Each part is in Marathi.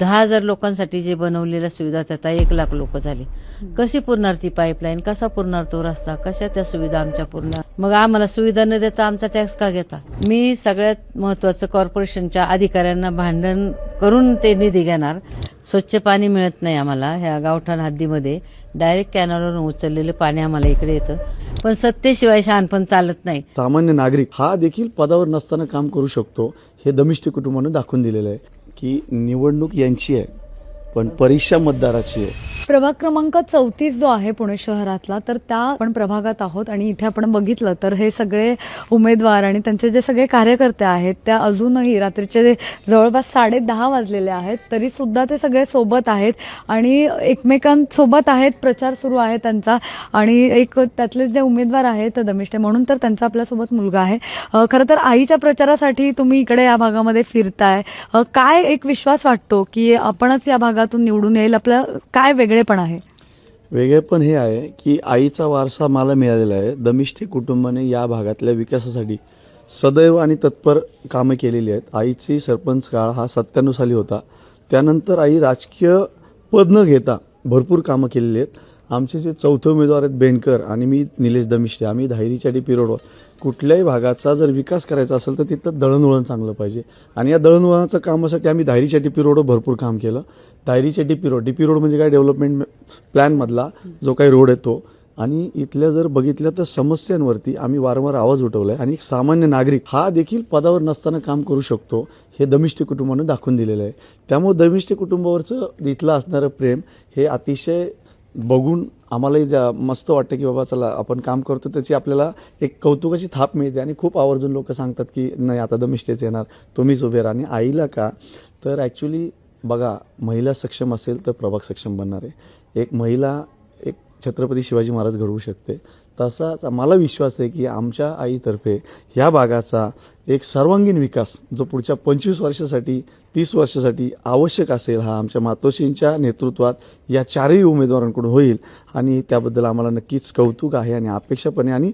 दहा हजार लोकांसाठी जे बनवलेल्या सुविधा त्या एक लाख लोक झाले. कशी पुरणार ती पाईपलाईन कसा पुरणार तो रस्ता कशा त्या सुविधा आमच्या पुरणार? मग आम्हाला सुविधा न देता आमचा टॅक्स का घेता? मी सगळ्यात महत्वाचं कॉर्पोरेशनच्या अधिकाऱ्यांना भांडण करून ते निधी घेणार. स्वच्छ पाणी मिळत नाही आम्हाला. ह्या गावठाण हद्दीमध्ये डायरेक्ट कॅनलवरून उचललेलं पाणी आम्हाला इकडे येतं. पण सत्तेशिवाय शहाणपण चालत नाही. सामान्य नागरिक हा देखील पदावर नसताना काम करू शकतो हे दमिष्टी कुटुंबानं दाखवून दिलेलं आहे. की निवडणूक यांची आहे. पण परीक्षा मतदाराची आहे. प्रभाग क्रमांक चौतीस जो आहे पुणे शहरातला तर त्या आपण प्रभागात आहोत आणि इथे आपण बघितलं तर हे सगळे उमेदवार आणि त्यांचे जे सगळे कार्यकर्ते आहेत त्या अजूनही रात्रीचे जवळपास साडे दहा वाजलेले आहेत तरी सुद्धा ते सगळे सोबत आहेत आणि एकमेकांसोबत आहेत प्रचार सुरू आहे त्यांचा. आणि एक त्यातले जे उमेदवार आहेत दमिष्टे म्हणून तर त्यांचा आपल्यासोबत मुलगा आहे. खरं तर आईच्या प्रचारासाठी तुम्ही इकडे या भागामध्ये फिरताय. काय एक विश्वास वाटतो की आपणच या भागात भागातून निवडून येईल आपलं काय वेगळेपण आहे? वेगळेपण हे आहे की आईचा वारसा मला मिळालेला आहे. दमिष्ठी कुटुंबाने या भागातल्या विकासासाठी सदैव आणि तत्पर कामं केलेली आहेत. आईची सरपंच काळ हा सत्त्याण्णव साली होता. त्यानंतर आई राजकीय पद न घेता भरपूर कामं केलेली आहेत. आमचे जे चौथे उमेदवार आहेत बेनकर आणि मी निलेश दमिष्टे आम्ही धायरीच्या डी रोडवर. कुठल्याही भागाचा जर विकास करायचा असेल तर तिथं दळणवळण चांगलं पाहिजे. आणि या दळणवळणाचं कामासाठी आम्ही धायरीच्या डी रोडवर भरपूर काम केलं. धायरीच्या डी रोड डी रोड म्हणजे काय? डेव्हलपमेंट प्लॅनमधला जो काही रोड आहे तो. आणि इथल्या जर बघितल्या तर समस्यांवरती आम्ही वारंवार आवाज उठवलाय. आणि एक सामान्य नागरिक हा देखील पदावर नसताना काम करू शकतो हे दमिष्टी कुटुंबानं दाखवून दिलेलं आहे. त्यामुळे दमिष्टी कुटुंबावरचं इथलं असणारं प्रेम हे अतिशय बघून आम्हालाही त्या- मस्त वाटतं की बाबा चला आपण काम करतो त्याची आपल्याला एक कौतुकाची थाप मिळते आणि खूप आवर्जून लोक सांगतात की नाही आता दमिष्टेच येणार तुम्हीच उभे राहा. आणि आईला का तर ॲक्च्युली बघा महिला सक्षम असेल तर प्रभाग सक्षम बनणार आहे. एक महिला एक छत्रपती शिवाजी महाराज घडवू शकते. तसाच मला विश्वास आहे की आमच्या आईतर्फे ह्या भागाचा एक सर्वांगीण विकास जो पुढच्या पंचवीस वर्षासाठी तीस वर्षासाठी आवश्यक असेल हा आमच्या मातोश्रींच्या नेतृत्वात या चारही उमेदवारांकडून होईल. आणि त्याबद्दल आम्हाला नक्कीच कौतुक आहे आणि अपेक्षा पण आहे. आणि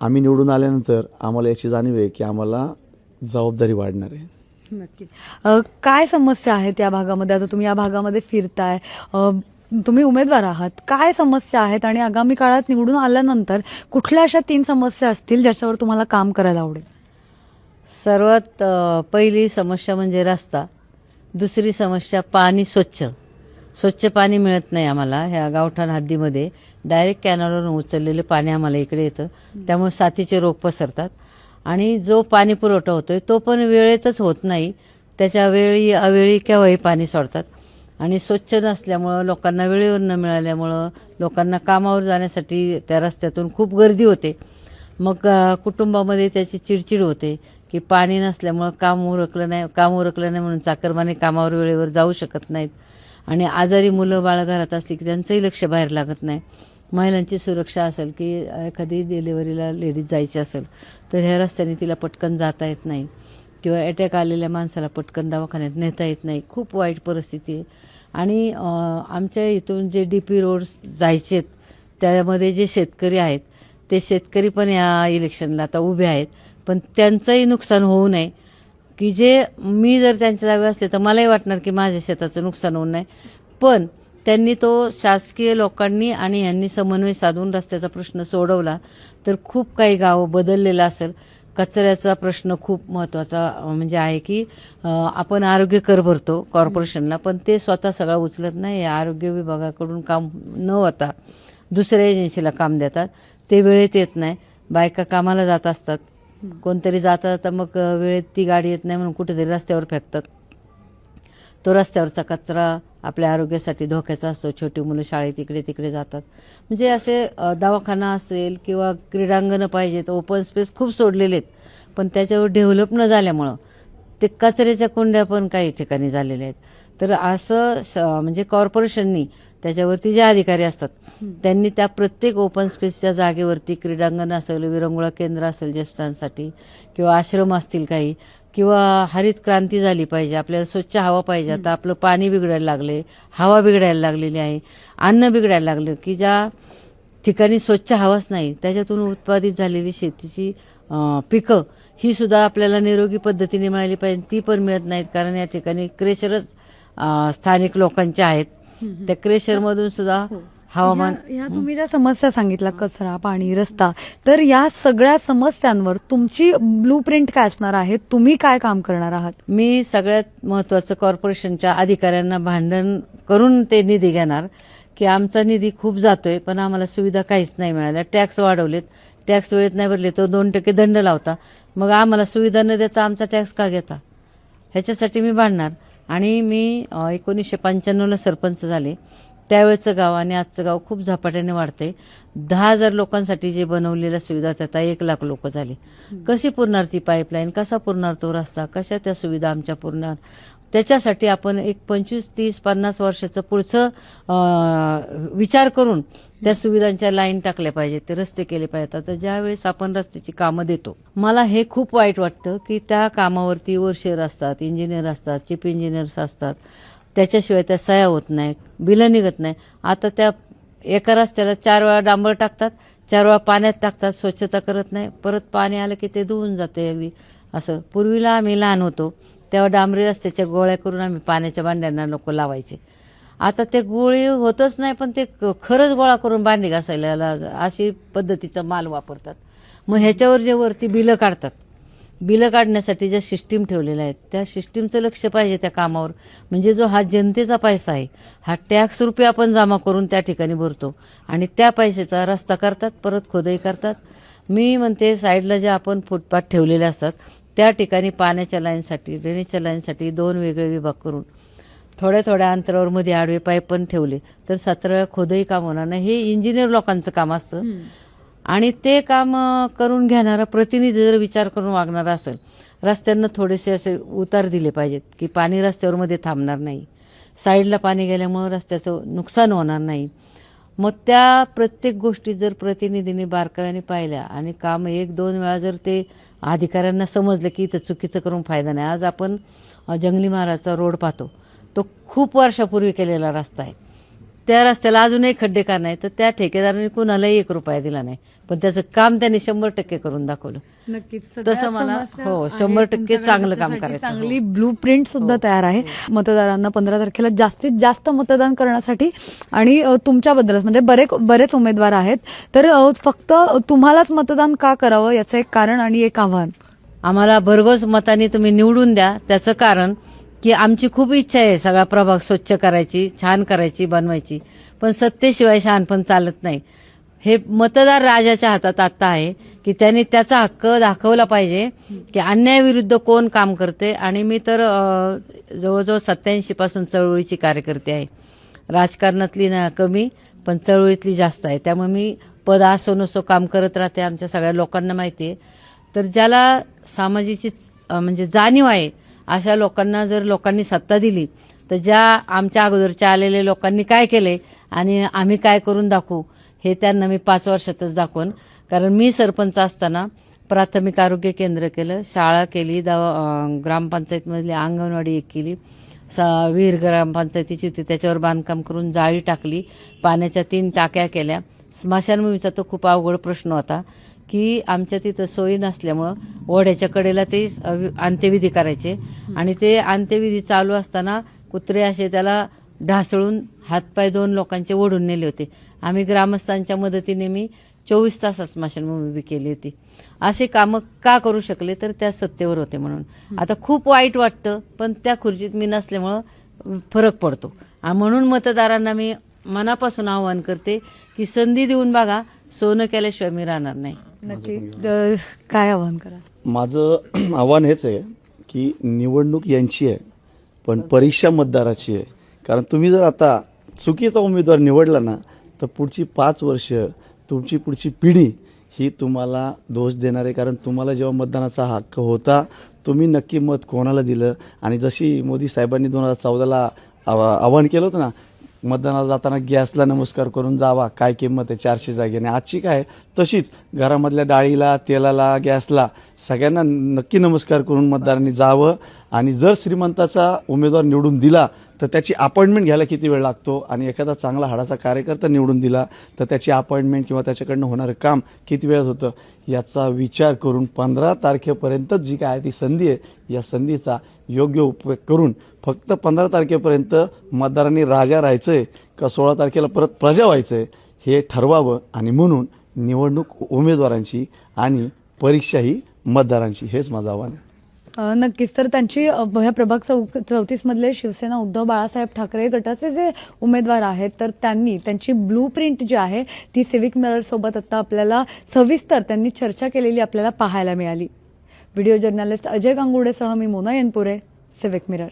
आम्ही निवडून आल्यानंतर आम्हाला याची जाणीव आहे की आम्हाला जबाबदारी वाढणार आहे. नक्की. काय समस्या आहेत या भागामध्ये? आता तुम्ही या भागामध्ये फिरताय. तुम्ही उमेदवार आहात काय समस्या आहेत आणि आगामी काळात निवडून आल्यानंतर कुठल्या अशा तीन समस्या असतील ज्याच्यावर तुम्हाला काम करायला आवडेल? सर्वात पहिली समस्या म्हणजे रस्ता दुसरी समस्या पाणी स्वच्छ. स्वच्छ पाणी मिळत नाही आम्हाला ह्या गावठाण हद्दीमध्ये. डायरेक्ट कॅनलवरून उचललेलं पाणी आम्हाला इकडे येतं त्यामुळे साथीचे रोग पसरतात. आणि जो पाणी पुरवठा होतोय तो पण वेळेतच होत नाही. त्याच्या वेळी अवेळी केव्हाही पाणी सोडतात. आणि स्वच्छ नसल्यामुळं लोकांना वेळेवर न मिळाल्यामुळं लोकांना कामावर जाण्यासाठी त्या रस्त्यातून खूप गर्दी होते. मग कुटुंबामध्ये त्याची चिडचिड होते की पाणी नसल्यामुळं काम उरकलं नाही काम उरकलं नाही म्हणून चाकरमाने कामावर वेळेवर जाऊ शकत नाहीत. आणि आजारी मुलं बाळ घरात असली की त्यांचंही लक्ष बाहेर लागत नाही. महिलांची सुरक्षा असेल की एखादी डिलिव्हरीला लेडीज जायची असेल तर ह्या रस्त्याने तिला पटकन जाता येत नाही. किंवा अटॅक आलेल्या माणसाला पटकन दवाखान्यात नेता येत नाही. खूप वाईट परिस्थिती आहे. आणि आमच्या इथून जे डी पी रोड्स जायचे त्यामध्ये जे शेतकरी आहेत ते शेतकरी पण या इलेक्शनला आता उभे आहेत. पण त्यांचंही नुकसान होऊ नये. की जे मी जर त्यांच्या जागी असले तर मलाही वाटणार की माझ्या शेताचं नुकसान होऊ नये. पण त्यांनी तो शासकीय लोकांनी आणि यांनी समन्वय साधून रस्त्याचा प्रश्न सोडवला तर खूप काही गावं बदललेलं असेल. कचऱ्याचा प्रश्न खूप महत्त्वाचा म्हणजे आहे की आपण आरोग्य कर भरतो कॉर्पोरेशनला पण ते स्वतः सगळं उचलत नाही. या आरोग्य विभागाकडून काम न होता दुसऱ्या एजन्सीला काम देतात. ते वेळेत येत नाही. बायका कामाला जात असतात. कोणतरी जाता मग वेळेत ती गाडी येत नाही म्हणून कुठेतरी रस्त्यावर फेकतात. तो रस्त्यावरचा कचरा आपल्या आरोग्यासाठी धोक्याचा असतो. छोटी मुलं शाळेत इकडे तिकडे जातात. म्हणजे असे दवाखाना असेल किंवा क्रीडांगणं पाहिजेत ओपन स्पेस खूप सोडलेले आहेत. पण त्याच्यावर डेव्हलप न झाल्यामुळं ते कचऱ्याच्या कुंड्या पण काही ठिकाणी झालेल्या आहेत. तर असं श- म्हणजे कॉर्पोरेशननी त्याच्यावरती जे अधिकारी असतात त्यांनी त्या प्रत्येक ओपन स्पेसच्या जागेवरती क्रीडांगण असेल विरंगुळा केंद्र असेल ज्येष्ठांसाठी किंवा आश्रम असतील काही किंवा हरित क्रांती झाली पाहिजे आपल्याला स्वच्छ हवा पाहिजे. आता आपलं पाणी बिघडायला लागले हवा बिघडायला लागलेली आहे अन्न बिघडायला लागलं की ज्या ठिकाणी स्वच्छ हवाच नाही त्याच्यातून उत्पादित झालेली शेतीची पिकं ही सुद्धा आपल्याला निरोगी पद्धतीने मिळाली पाहिजे. ती पण मिळत नाहीत कारण या ठिकाणी क्रेशरच स्थानिक लोकांचे आहेत. त्या क्रेशरमधून सुद्धा हवामान. या या तुम्ही ज्या समस्या सांगितल्या कचरा पाणी रस्ता तर या सगळ्या समस्यांवर तुमची ब्लू प्रिंट काय असणार आहे? तुम्ही काय काम करणार आहात? मी सगळ्यात महत्वाचं कॉर्पोरेशनच्या अधिकाऱ्यांना भांडण करून ते निधी घेणार की आमचा निधी खूप जातोय पण आम्हाला सुविधा काहीच नाही मिळाल्या. टॅक्स वाढवलेत. टॅक्स वेळेत नाही भरले तर दोन टक्के दंड लावता. मग आम्हाला सुविधा न देता आमचा टॅक्स का घेता? ह्याच्यासाठी मी भांडणार. आणि मी अ, एकोणीसशे पंच्याण्णवला सरपंच झाले. त्यावेळेचं गाव आणि आजचं गाव खूप झपाट्याने वाढतंय. दहा हजार लोकांसाठी जे बनवलेल्या सुविधा त्यात एक लाख लोक झाले. कशी पुरणार ती पाईपलाईन कसा पुरणार तो रस्ता? कशा त्या सुविधा आमच्या पुरणार? त्याच्यासाठी आपण एक पंचवीस तीस पन्नास वर्षाचं पुढचं विचार करून त्या सुविधांच्या लाईन टाकल्या पाहिजेत ते रस्ते केले पाहिजेत. आता ज्यावेळेस आपण रस्त्याची कामं देतो मला हे खूप वाईट वाटतं की त्या कामावरती ओरशेर असतात इंजिनियर असतात चीफ इंजिनियर्स असतात. त्याच्याशिवाय त्या सया होत नाही बिलं निघत नाही. आता त्या एका रस्त्याला चार वेळा डांबर टाकतात चार वेळा पाण्यात टाकतात स्वच्छता करत नाही. परत पाणी आलं की ते धुवून जाते अगदी. असं पूर्वीला आम्ही लहान होतो तेव्हा डांबरी रस्त्याच्या गोळ्या करून आम्ही पाण्याच्या भांड्यांना लोक लावायचे. आता ते गोळी होतच नाही पण ते खरंच गोळा करून भांडी घासायला अशी पद्धतीचा माल वापरतात. मग ह्याच्यावर जे वरती बिलं काढतात बिलं काढण्यासाठी ज्या सिस्टीम ठेवलेल्या आहेत त्या सिस्टीमचं लक्ष पाहिजे त्या कामावर. म्हणजे जो हा जनतेचा पैसा आहे हा टॅक्स रुपये आपण जमा करून त्या ठिकाणी भरतो. आणि त्या पैशाचा रस्ता करतात परत खोदई करतात. मी म्हणते साईडला जे आपण फुटपाथ ठेवलेले असतात त्या ठिकाणी पाण्याच्या लाईनसाठी ड्रेनेजच्या लाईनसाठी दोन वेगळे विभाग करून थोड्या थोड्या अंतरावर मध्ये आडवे पाईप पण ठेवले तर सतरा वेळा खोदही काम होणार नाही. हे इंजिनियर लोकांचं काम असतं. आणि ते काम करून घेणारा प्रतिनिधी जर विचार करून वागणारा असेल रस्त्यांना थोडेसे असे उतार दिले पाहिजेत की पाणी रस्त्यावर मध्ये थांबणार नाही. साईडला पाणी गेल्यामुळं रस्त्याचं नुकसान होणार नाही. मग त्या प्रत्येक गोष्टी जर प्रतिनिधीने बारकाव्याने पाहिल्या आणि काम एक दोन वेळा जर ते अधिकाऱ्यांना समजलं की इथं चुकीचं करून फायदा नाही. आज आपण जंगली महाराजचा रोड पाहतो. तो खूप वर्षापूर्वी केलेला रस्ता आहे. त्या रस्त्याला अजूनही खड्डे का नाही तर त्या ठेकेदाराने कुणालाही एक रुपया दिला नाही. पण त्याचं काम त्यांनी शंभर टक्के करून दाखवलं. नक्कीच. तसं मला हो शंभर टक्के चांगलं काम करायचं. हो. चांगली ब्लू प्रिंट सुद्धा तयार आहे. मतदारांना पंधरा तारखेला जास्तीत जास्त मतदान करण्यासाठी आणि अ, तुमच्याबद्दलच. म्हणजे बरे बरेच उमेदवार आहेत. तर फक्त तुम्हालाच मतदान का करावं याचं एक कारण आणि एक आव्हान? आम्हाला भरघोस मताने तुम्ही निवडून द्या. त्याचं कारण की आमची खूप इच्छा आहे सगळा प्रभाग स्वच्छ करायची छान करायची बनवायची. पण सत्तेशिवाय शहाणपण चालत नाही. हे मतदार राजाच्या हातात आत्ता आहे की त्यांनी त्याचा हक्क दाखवला पाहिजे की अन्यायाविरुद्ध कोण काम करते. आणि मी तर जवळजवळ सत्याऐंशीपासून चळवळीची कार्यकर्ते आहे. राजकारणातली ना कमी पण चळवळीतली जास्त आहे. त्यामुळे मी पद असो नसो काम करत राहते आमच्या सगळ्या लोकांना माहिती आहे. तर ज्याला सामाजिकची म्हणजे जाणीव आहे अशा लोकांना जर लोकांनी सत्ता दिली तर ज्या आमच्या अगोदरच्या आलेल्या लोकांनी काय केले आणि आम्ही काय करून दाखवू हे त्यांना मी पाच वर्षातच दाखवून. कारण मी सरपंच असताना प्राथमिक आरोग्य केंद्र केलं शाळा केली दवा ग्रामपंचायतमधली अंगणवाडी एक केली सा विहीर ग्रामपंचायतीची होती त्याच्यावर बांधकाम करून जाळी टाकली पाण्याच्या तीन टाक्या केल्या. स्मशानभूमीचा तो खूप अवघड प्रश्न होता. की आमच्या तिथं सोयी नसल्यामुळं ओढ्याच्या कडेला ते अंत्यविधी करायचे. आणि ते अंत्यविधी चालू असताना कुत्रे असे त्याला ढासळून हातपाय दोन लोकांचे ओढून नेले होते. आम्ही ग्रामस्थांच्या मदतीने मी चोवीस तासात स्मशानभूमी उभी केली होती. असे कामं का करू शकले तर त्या सत्तेवर होते म्हणून. आता खूप वाईट वाटतं पण त्या खुर्चीत मी नसल्यामुळं फरक पडतो. म्हणून मतदारांना मी मनापासून आवाहन करते की संधी देऊन बघा सोनं केल्याशिवाय मी राहणार नाही. नक्की. द- काय आव्हान करा माझं आव्हान हेच आहे की निवडणूक यांची आहे पण परीक्षा मतदाराची आहे. कारण तुम्ही जर आता चुकीचा उमेदवार निवडला ना तर पुढची पाच वर्ष तुमची पुढची पिढी ही तुम्हाला दोष देणार आहे. कारण तुम्हाला जेव्हा मतदानाचा हक्क होता तुम्ही नक्की मत कोणाला दिलं? आणि जशी मोदी साहेबांनी दोन हजार चौदाला आवाहन केलं होतं ना मतदानाला जाताना गॅसला नमस्कार करून जावा. काय किंमत आहे? चारशे जागेने आजची काय तशीच घरामधल्या डाळीला तेलाला गॅसला सगळ्यांना नक्की नमस्कार करून मतदारांनी जावं. आणि जर श्रीमंताचा उमेदवार निवडून दिला तर त्याची अपॉइंटमेंट घ्यायला किती वेळ लागतो? आणि एखादा चांगला हाडाचा कार्यकर्ता निवडून दिला तर त्याची अपॉइंटमेंट किंवा त्याच्याकडनं होणारं काम किती वेळात होतं? याचा विचार करून पंधरा तारखेपर्यंत जी काय आहे ती संधी आहे या संधीचा योग्य उपयोग करून फक्त पंधरा तारखेपर्यंत मतदारांनी राजा राहायचं आहे का सोळा तारखेला परत प्रजा व्हायचं आहे हे ठरवावं आणि म्हणून निवडणूक उमेदवारांची आणि परीक्षा ही मतदारांची हेच माझं आव्हान आहे. नक्कीच. तर त्यांची ह्या प्रभाग चौक चौतीस मधले शिवसेना उद्धव बाळासाहेब ठाकरे गटाचे जे उमेदवार आहेत तर त्यांनी त्यांची ब्लू प्रिंट जी आहे ती सिविक मिरर सोबत आता आपल्याला सविस्तर त्यांनी चर्चा केलेली आपल्याला पाहायला मिळाली. व्हिडिओ जर्नलिस्ट अजय गांगुडेसह मी मोना येनपुरे सिविक मिरर